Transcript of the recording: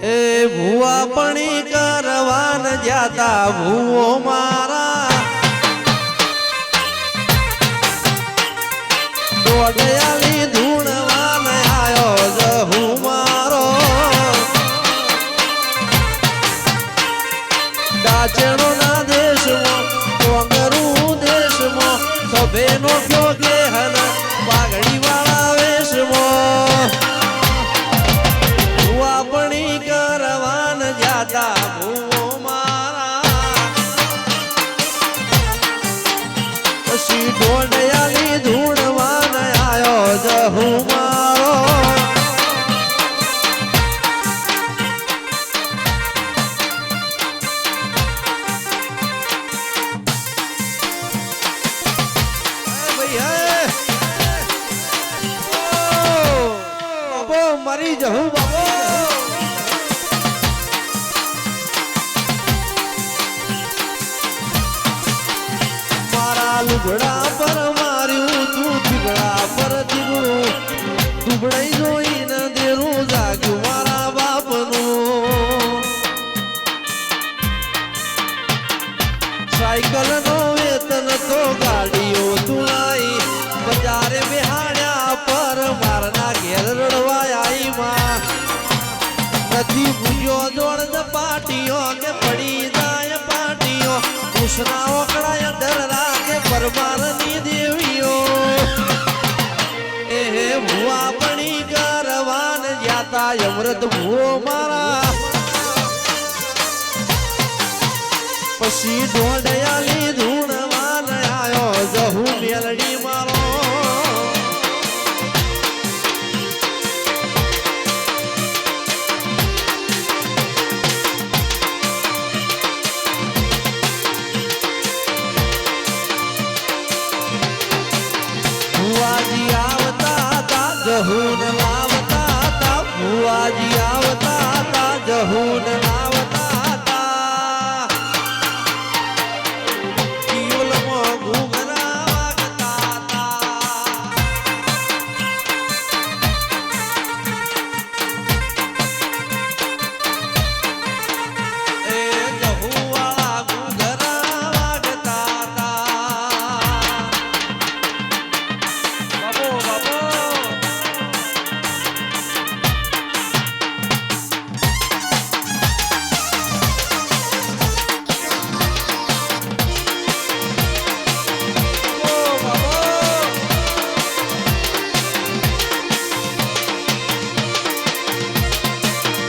એ ભુવા પણી કરવાન જાતા ભૂવો મારા દોડયાલી ધૂણવાન આયો જહુ મારો ડાચણો ના દેશમાં ટોંગરું દેશમાં સભેનો ઠોકે હન પાઘડી વાળો લહુ મારો મરી જહું બાબો મારા લુગડા પર બડઈ દોઈ ના દેરું જાગ્યું વારા બાપનું સાયકલનો વેતન તો ગાડીઓ સુવાઈ બજારે બિહાન્યા પર મારના ઘેર રળવાઈ મા નદી ભુજો દોણ ને પાટિયા કે પડી જાય પાટિયા કુસરા ઓકડા અંદર રાતે પરમારની દેવિયો એ હે હુઆ અમૃત ભૂવો મારા પછી ઢોંઢયાલી ધૂણ માર આવ્યો જહુ મેલડી મારો આવતા હતા જહુ